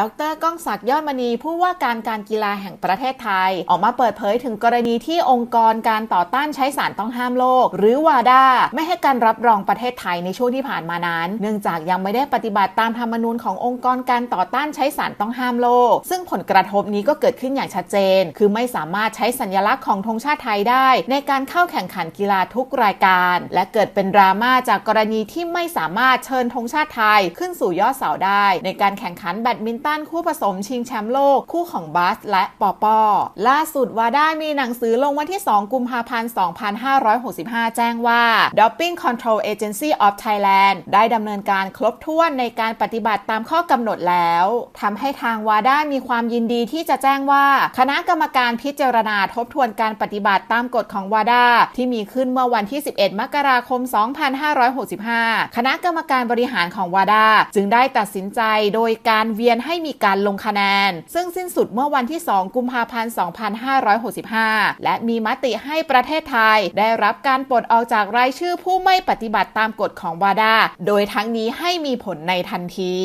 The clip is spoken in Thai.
ดรก้องศักดิ์ยอดมณี ผู้ว่าการการกีฬาแห่งประเทศไทย ออกมาเปิดเผยถึงกรณีที่องค์กรการต่อต้านใช้สารต้องห้ามโลก หรือวาดาไม่ให้การรับรองประเทศไทยในช่วงที่ผ่านมานั้น เนื่องจากยังไม่ได้ปฏิบัติตามธรรมนูญขององค์กรการต่อต้านใช้สารต้องห้ามโลก ซึ่งผลกระทบนี้ก็เกิดขึ้นอย่างชัดเจน คือไม่สามารถใช้สัญลักษณ์ของธงชาติไทยได้ ในการเข้าแข่งขันกีฬาทุกรายการ และเกิดเป็นดราม่าจากกรณีที่ไม่สามารถเชิญธงชาติไทย ขึ้นสู่ยอดเสาได้ ในการแข่งขันแบดมินตันคู่ผสมชิงแชมป์โลก คู่ของบาสและปอปอล่าสุดวาด้ามีหนังสือลงวันที่ 2 กุมภาพันธ์ 2565 แจ้งว่า Doping Control Agency of Thailand ได้ดำเนินการครบถ้วนในการปฏิบัติตามข้อกำหนดแล้วทำให้ทางวาด้ามีความยินดีที่จะแจ้งว่า คณะกรรมการพิจารณาทบทวนการปฏิบัติตามกฎของวาด้าที่มีขึ้นเมื่อวันที่ 11 มกราคม 2565 คณะกรรมการบริหารของวาด้าจึงได้ตัดสินใจโดยการเวียนให้มีการลงคะแนน ซึ่งสิ้นสุดเมื่อวันที่ 2 กุมภาพันธ์ 2565 และมีมติให้ประเทศไทย ได้รับการปลดออกจากรายชื่อผู้ไม่ปฏิบัติตามกฎของวาด้าโดยทั้งนี้ให้มีผลในทันที